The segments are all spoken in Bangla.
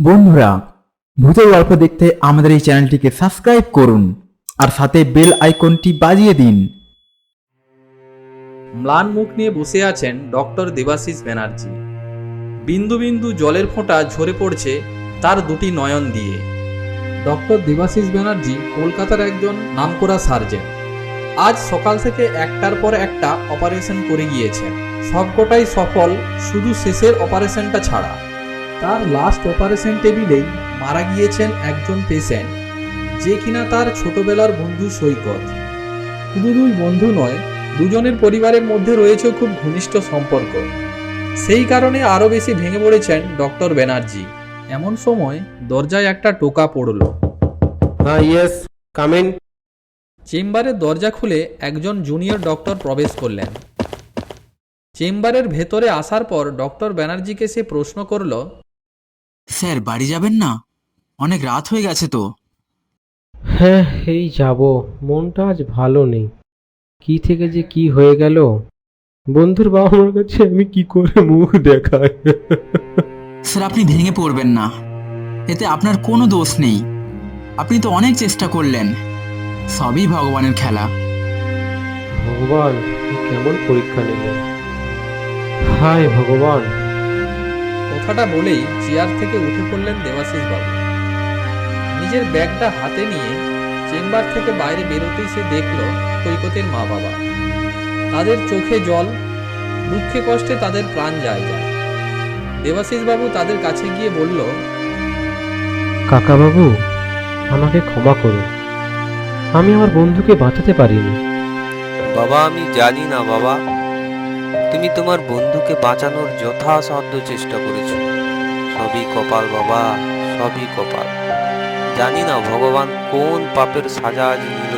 বন্ধুরা, ভূতের গল্প দেখতে আমাদের এই চ্যানেলটিকে সাবস্ক্রাইব করুন আর সাথে বেল আইকনটি বাজিয়ে দিন। ম্লান মুখ নিয়ে বসে আছেন ডক্টর দেবাশিস ব্যানার্জি। বিন্দু বিন্দু জলের ফোঁটা ঝরে পড়ছে তার দুটি নয়ন দিয়ে। ডক্টর দেবাশিস ব্যানার্জি কলকাতার একজন নামকরা সার্জন। আজ সকাল থেকে একটার পর একটা অপারেশন করে গিয়েছেন। সবকটাই সফল, শুধু শেষের অপারেশনটা ছাড়া। তার লাস্ট অপারেশন টেবিলেই মারা গিয়েছেন একজন পেশেন্ট যে কিনা তার ছোটবেলার বন্ধু সৈকত। শুধু দুই বন্ধু নয় দুজনের পরিবারের মধ্যে রয়েছে খুব ঘনিষ্ঠ সম্পর্ক। সেই কারণে আরও বেশি ভেঙে পড়েছেন ডক্টর ব্যানার্জি। এমন সময় দরজায় একটা টোকা পড়ল। হ্যাঁ ইয়েস কাম ইন চেম্বারের দরজা খুলে একজন জুনিয়র ডক্টর প্রবেশ করলেন। চেম্বারের ভেতরে আসার পর ডক্টর ব্যানার্জিকে সে প্রশ্ন করল স্যার বাড়ি যাবেন না? অনেক রাত হয়ে গেছে তো। হ্যাঁ এই যাব। মনটা আজ ভালো নেই। কি থেকে যে কি হয়ে গেল? বন্ধুর বাবা মার কাছে আমি কি করে মুখ দেখাই? স্যার আপনি ভেঙে পড়বেন না। এতে আপনার কোনো দোষ নেই। আপনি তো অনেক চেষ্টা করলেন। সবই ভগবানের খেলা। ভগবান কেমন পরীক্ষা নিলেন? হায় ভগবান! কথাটা বলেই চেয়ার থেকে উঠে পড়লেন দেবাশিস বাবু নিজের ব্যাগটা হাতে নিয়ে চেম্বার থেকে বাইরে বেরোতেই সে দেখল সৈকতের মা বাবা তাদের চোখে জল দুঃখে কষ্টে তাদের প্রাণ যায় যায়। দেবাশিস বাবু তাদের কাছে গিয়ে বলল কাকাবাবু আমাকে ক্ষমা করুন। আমি আমার বন্ধুকে বাঁচাতে পারিনি। বাবা আমি জানি না বাবা। তুমি তোমার বন্ধুকে বাঁচানোর যথাসাধ্য চেষ্টা করেছ। সবই কপাল বাবা সবই কপাল। জানি না ভগবান কোন পাপের সাজা আজ নিল।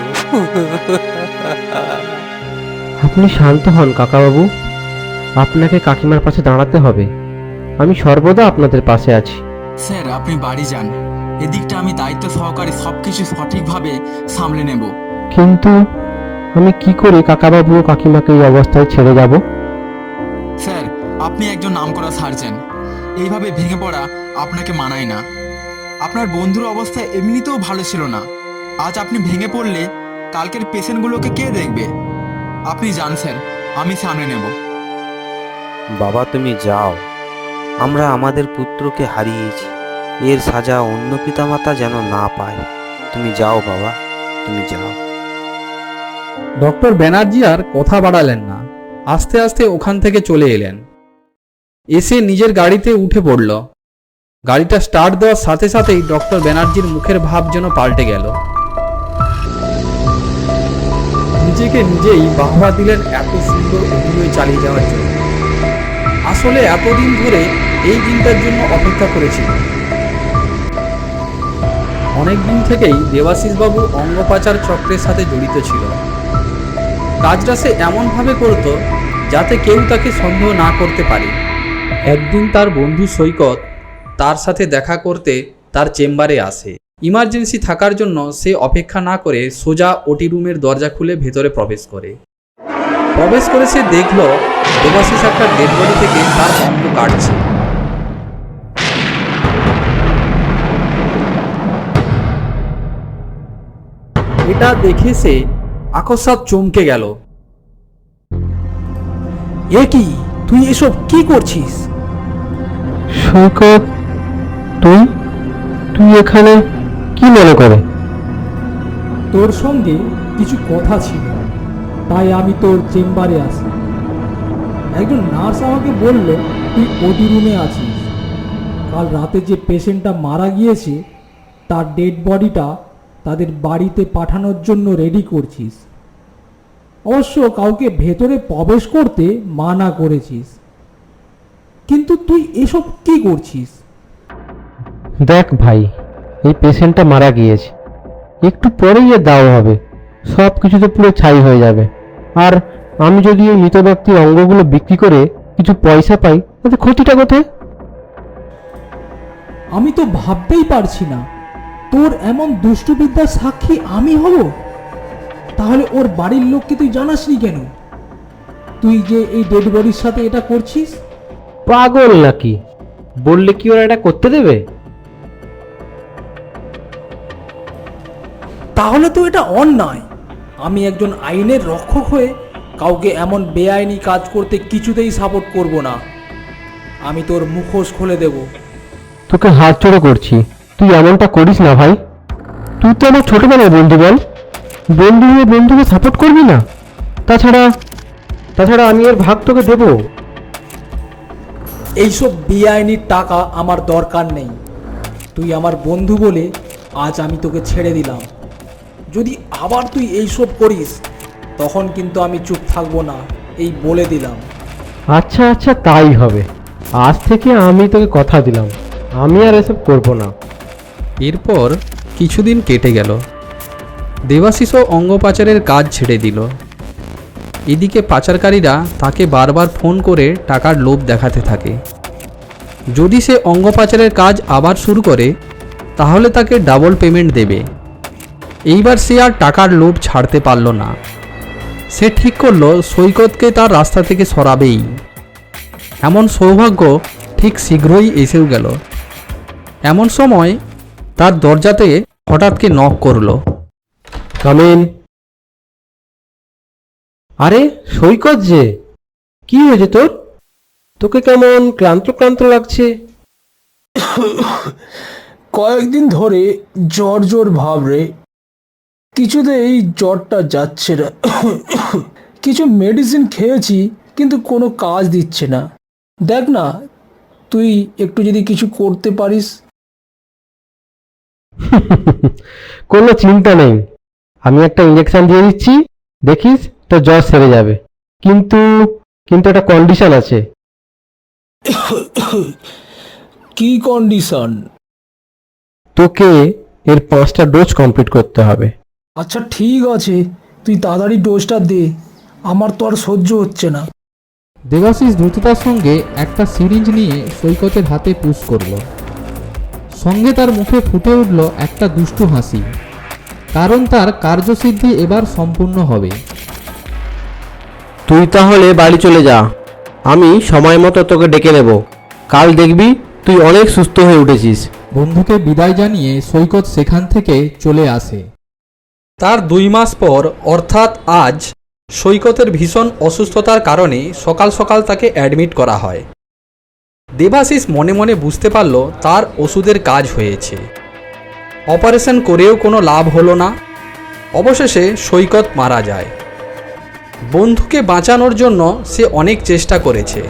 আপনি শান্ত হন কাকাবাবু। আপনাকে কাকিমার পাশে দাঁড়াতে হবে। আমি সর্বদা আপনাদের পাশে আছি। স্যার আপনি বাড়ি যান। এদিকটা আমি দায়িত্ব সহকারে সবকিছু সঠিকভাবে সামলে নেব। কিন্তু আমি কি করে কাকাবাবু ও কাকিমাকে এই অবস্থায় ছেড়ে যাব? আপনি একজন নামকরা সার্জন। এইভাবে ভেঙে পড়া আপনাকে মানায় না। আপনার বন্ধুর অবস্থা এমনিতেও ভালো ছিল না। আজ আপনি ভেঙে পড়লে কালকের পেশেন্টগুলোকে কে দেখবে? আপনি যান স্যার। আমি সামনে নেব। বাবা তুমি যাও। আমরা আমাদের পুত্রকে হারিয়েছি। এর সাজা অন্য পিতামাতা যেন না পায়। তুমি যাও বাবা। তুমি যাও। ডক্টর ব্যানার্জি আর কথা বাড়ালেন না। আস্তে আস্তে ওখান থেকে চলে এলেন। এসে নিজের গাড়িতে উঠে পড়ল। গাড়িটা স্টার্ট দেওয়ার সাথে সাথেই ডক্টর ব্যানার্জির মুখের ভাব যেন পাল্টে গেল। নিজেকে নিজেই বাহবা দিলেন এত সুন্দর অভিনয় চালিয়ে যাওয়ার জন্য। আসলে এতদিন ধরে এই দিনটার জন্য অপেক্ষা করেছিল। অনেক দিন থেকেই দেবাশিসবাবু অঙ্গপাচার চক্রের সাথে জড়িত ছিল। কাজটা সে এমনভাবে করত যাতে কেউ তাকে সন্দেহ না করতে পারে। একদিন তার বন্ধু সৈকত তার সাথে দেখা করতে তার চেম্বারে আসে। ইমার্জেন্সি থাকার জন্য সে অপেক্ষা না করে সোজা ওটি রুমের দরজা খুলে ভেতরে প্রবেশ করে। প্রবেশ করে সে দেখল দেবাশিস একটা ডেড বডি থেকে তার অঙ্গ কাটছে। এটা দেখে সে আকস্মাৎ চমকে গেল। এ কি? তুই এসব কি করছিস? সৈকত, তুই? তুই এখানে কি মনে করে? তোর সঙ্গে কিছু কথা ছিল, তাই আমি তোর চেম্বারে আসি একজন নার্স আমাকে বলল, তুই ওটি রুমে আছিস। কাল রাতে যে পেশেন্টটা মারা গিয়েছে, তার ডেড বডিটা তাদের বাড়িতে পাঠানোর জন্য রেডি করছিস। অবশ্য কাউকে ভেতরে প্রবেশ করতে মানা করেছিস। কিন্তু তুই এসব কি করছিস? দেখ ভাই এই পেশেন্টটা মারা গিয়েছে। একটু পরেই এর দাও হবে সব কিছুতে পুরো ছাই হয়ে যাবে। আর আমি যদি এই মৃত ব্যক্তির অঙ্গগুলো বিক্রি করে কিছু পয়সা পাই তাতে ক্ষতিটা কোথায়? আমি তো ভাবতেই পারছি না। তোর এমন দুষ্টবিদ্যার সাক্ষী আমি হব? তাহলে ওর বাড়ির লোককে তুই জানাসনি কেন? তুই যে এই ডেড বডির সাথে এটা করছিস পাগল নাকি? বললে কি ওরা এটা করতে দেবে? তাহলে তো এটা অন্যায়। আমি একজন আইনের রক্ষক হয়ে কাউকে এমন বেআইনি কাজ করতে কিছুতেই সাপোর্ট করব না। আমি তোর মুখোশ খুলে দেব। তোকে হাত জোড়ো করছি। তুই এমনটা করিস না ভাই। তুই তো আমার ছোটবেলার বন্ধু বল। বন্ধু হয়ে বন্ধুকে সাপোর্ট করবি না? তাছাড়া তাছাড়া আমি এর ভাগ তোকে দেবো। এইসব বেআইনি টাকা আমার দরকার নেই। তুই আমার বন্ধু বলে আজ আমি তোকে ছেড়ে দিলাম। যদি আবার তুই এইসব করিস তখন কিন্তু আমি চুপ থাকব না এই বলে দিলাম। আচ্ছা আচ্ছা তাই হবে। আজ থেকে আমি তোকে কথা দিলাম। আমি আর এসব করব না। এরপর কিছুদিন কেটে গেল। দেবাশিসও অঙ্গ পাচারের কাজ ছেড়ে দিল। এদিকে পাচারকারীরা তাকে বারবার ফোন করে টাকার লোভ দেখাতে থাকে। যদি সে অঙ্গ পাচারের কাজ আবার শুরু করে, তাহলে তাকে ডাবল পেমেন্ট দেবে। এইবার সে আর টাকার লোভ ছাড়তে পারল না। সে ঠিক করল সৈকতকে তার রাস্তা থেকে সরাবেই। এমন সৌভাগ্য ঠিক শীঘ্রই এসেও গেল। এমন সময় তার দরজাতে হঠাৎ কে করল। কামিন আরে সৈকত যে। কি হয়েছে তোর? তোকে কেমন ক্লান্ত ক্লান্ত লাগছে? কয়েকদিন ধরে জ্বর জ্বর ভাব রে। কিছুতেই জ্বরটা যাচ্ছে না। কিছু মেডিসিন খেয়েছি কিন্তু কোনো কাজ দিচ্ছে না। দেখ না তুই একটু যদি কিছু করতে পারিস। কোনো চিন্তা নেই। আমি একটা ইঞ্জেকশন দিয়ে দিচ্ছি দেখিস তো জ্বর সেরে যাবে। কিন্তু কিন্তু একটা কন্ডিশন আছে। কি কন্ডিশন তোকে এর পাঁচটা ডোজ কমপ্লিট করতে হবে। আচ্ছা ঠিক আছে। তুই তাড়াতাড়ি ডোজটা দে। আমার তো আর সহ্য হচ্ছে না। দেবাশিস দ্রুততার সঙ্গে একটা সিরিঞ্জ নিয়ে সৈকতের হাতে পুশ করল। সঙ্গে তার মুখে ফুটে উঠল একটা দুষ্টু হাসি। কারণ তার কার্যসিদ্ধি এবার সম্পূর্ণ হবে। তুই তাহলে বাড়ি চলে যা। আমি সময় মতো তোকে ডেকে নেব। কাল দেখবি তুই অনেক সুস্থ হয়ে উঠেছিস। বন্ধুকে বিদায় জানিয়ে সৈকত সেখান থেকে চলে আসে। তার দুই মাস পর অর্থাৎ আজ সৈকতের ভীষণ অসুস্থতার কারণে সকাল সকাল তাকে অ্যাডমিট করা হয়। দেবাশিস মনে মনে বুঝতে পারল তার ওষুধের কাজ হয়েছে। অপারেশন করেও কোনো লাভ হলো না। অবশেষে সৈকত মারা যায়। বন্ধুকে বাঁচানোর জন্য সে অনেক চেষ্টা করেছে।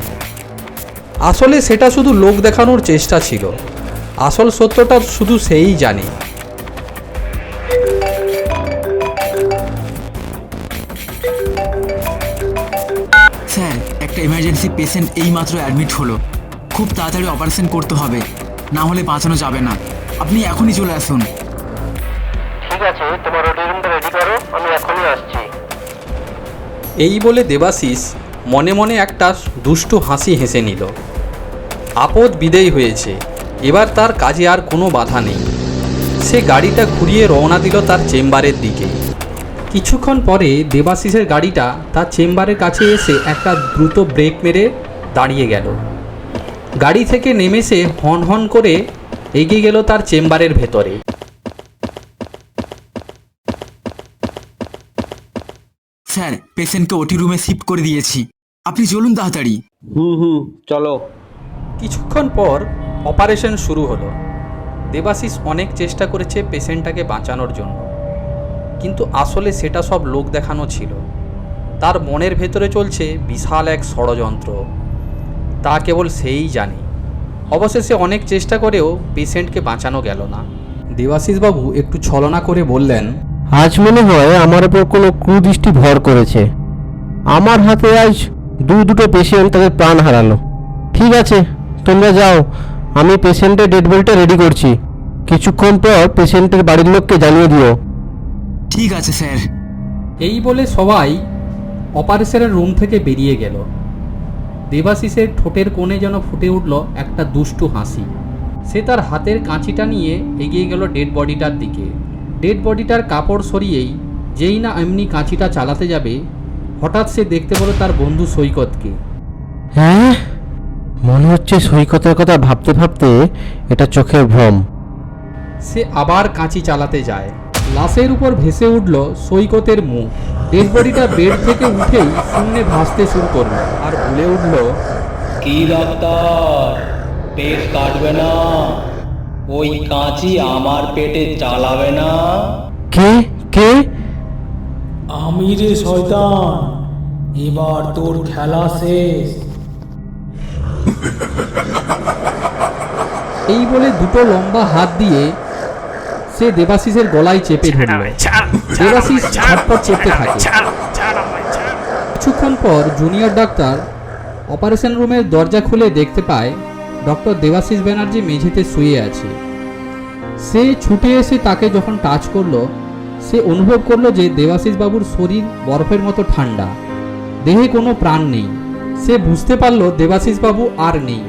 আসলে সেটা শুধু লোক দেখানোর চেষ্টা ছিল। আসল সত্যটা শুধু সেই জানে। স্যার একটা এমার্জেন্সি পেশেন্ট এইমাত্র অ্যাডমিট হলো। খুব তাড়াতাড়ি অপারেশন করতে হবে না হলে বাঁচানো যাবে না। আপনি এখনই চলে আসুন। ঠিক আছে তোমার রুমটা রেডি করো আমি এখনই আসছি। এই বলে দেবাশিস মনে মনে একটা দুষ্টু হাসি হেসে নিল। আপদ বিদেয় হয়েছে, এবার তার কাজে আর কোনো বাধা নেই। সে গাড়িটা ঘুরিয়ে রওনা দিল তার চেম্বারের দিকে। কিছুক্ষণ পরে দেবাশিসের গাড়িটা তার চেম্বারের কাছে এসে একটা দ্রুত ব্রেক মেরে দাঁড়িয়ে গেল। গাড়ি থেকে নেমে সে হন হন করে এগিয়ে গেল তার চেম্বারের ভেতরে। স্যার পেশেন্টকে ওটি রুমে শিফট করে দিয়েছি। আপনি চলুন তাড়াতাড়ি। হুম হুম চলো। কিছুক্ষণ পর অপারেশন শুরু হলো। দেবাশিস অনেক চেষ্টা করেছে পেশেন্টটাকে বাঁচানোর জন্য। কিন্তু আসলে সেটা সব লোক দেখানো ছিল। তার মনের ভেতরে চলছে বিশাল এক ষড়যন্ত্র। তা কেবল সেই জানে। অবশেষে অনেক চেষ্টা করেও পেশেন্টকে বাঁচানো গেল না। দেবাশিসবাবু একটু ছলনা করে বললেন আজ মনে হয় আমার উপর কোনো কুদৃষ্টি ভর করেছে। আমার হাতে আজ দু দুটো পেশেন্ট তাদের প্রাণ হারালো। ঠিক আছে তোমরা যাও আমি পেশেন্টের ডেড বডিটা রেডি করছি। কিছুক্ষণ পর পেশেন্টের বাড়ির লোককে জানিয়ে দিও। ঠিক আছে স্যার। এই বলে সবাই অপারেশনের রুম থেকে বেরিয়ে গেল। দেবাশিসের ঠোঁটের কোণে যেন ফুটে উঠল একটা দুষ্টু হাসি। সে তার হাতের কাঁচিটা নিয়ে এগিয়ে গেল ডেড বডিটার দিকে। ডেড বডিটার কাপড় সরিয়েই যেই না এমনি কাঁচিটা চালাতে যাবে হঠাৎ সে দেখতে পেল তার বন্ধু সৈকতকে। হ্যাঁ? মনে হচ্ছে সৈকতের কথা ভাবতে ভাবতে এটা চোখের ভ্রম। সে আবার কাঁচি চালাতে যায়। লাশের উপর ভেসে উঠল সৈকতের মুখ। ডেড বডিটা বেড থেকে উঠেই শূন্যে ভাসতে শুরু করল আর বলে উঠল কি ডাক্তার? পেট কাটবে না। ওই কাঁচি আমার পেটে চালাবে না। কে? কে? আমি রে শয়তান এবার তোর খেলা শেষ। এই বলে দুটো লম্বা হাত দিয়ে সে দেবাশিসের গলায় চেপে ধরল। দেবাশিস ছটপট করতে থাকে। কিছুক্ষণ পর জুনিয়র ডাক্তার অপারেশন রুমের দরজা খুলে দেখতে পায় ডক্টর দেবাশিস ব্যানার্জি মেঝেতে শুয়ে আছে। সে ছুটে এসে তাকে যখন টাচ করল, সে অনুভব করল যে দেবাশিস বাবুর শরীর বরফের মতো ঠান্ডা। দেহে কোনো প্রাণ নেই। সে বুঝতে পারল দেবাশিস বাবু আর নেই।